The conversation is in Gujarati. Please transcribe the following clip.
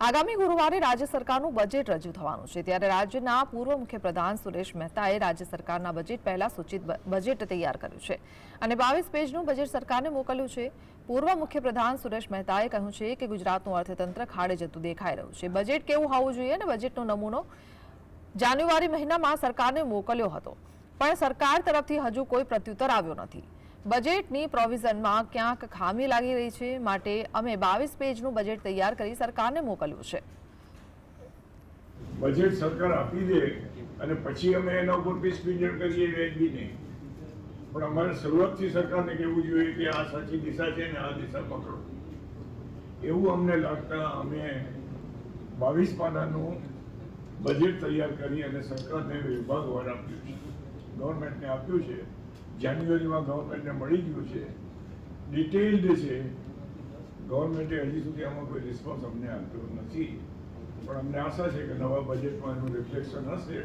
આગામી ગુરુવારે રાજ્ય સરકારનું બજેટ રજૂ થવાનું છે. ત્યારે રાજ્યના પૂર્વ મુખ્યપ્રધાન સુરેશ મહેતાએ રાજ્ય સરકારના બજેટ પહેલા સૂચિત બજેટ તૈયાર કર્યું છે. અને બાવીસ પેજનું બજેટ સરકારને મોકલ્યું છે. પૂર્વ મુખ્યપ્રધાન સુરેશ મહેતાએ કહ્યું છે કે ગુજરાતનું અર્થતંત્ર ખાડે જતું દેખાઈ રહ્યું છે. બજેટ કેવું હોવું જોઈએ અને બજેટનો નમૂનો જાન્યુઆરી મહિનામાં સરકારને મોકલ્યો હતો. પણ સરકાર તરફથી હજુ કોઈ પ્રત્યુત્તર આવ્યો નથી. બજેટની પ્રોવિઝનમાં ક્યાંક ખામી લાગી રહી છે માટે અમે બાવીસ પેજનું બજેટ તૈયાર કરી સરકારને મોકલ્યું છે. બજેટ સરકાર આપી દે અને પછી અમે એના ઉપર પીસ પીરિયડ કરીએ વ્યાજબી નહીં. પણ અમારે શરૂઆતથી સરકારને કહેવું જોઈએ કે આ સાચી દિશા છે ને આ દિશા પકડો. એવું અમને લાગતા અમે બાવીસ પાનાનું બજેટ તૈયાર કરી અને સરકારને વિભાગવાર આપ્યું છે. ગવર્મેન્ટને આપ્યું છે. જાન્યુઆરીમાં ગવર્મેન્ટને મળી ગયું છે ડિટેલ્ડ છે. ગવર્મેન્ટે હજી સુધી આમાં કોઈ રિસ્પોન્સ અમને આપ્યો નથી. પણ અમને આશા છે કે નવા બજેટમાં એનું રિફ્લેક્શન હશે.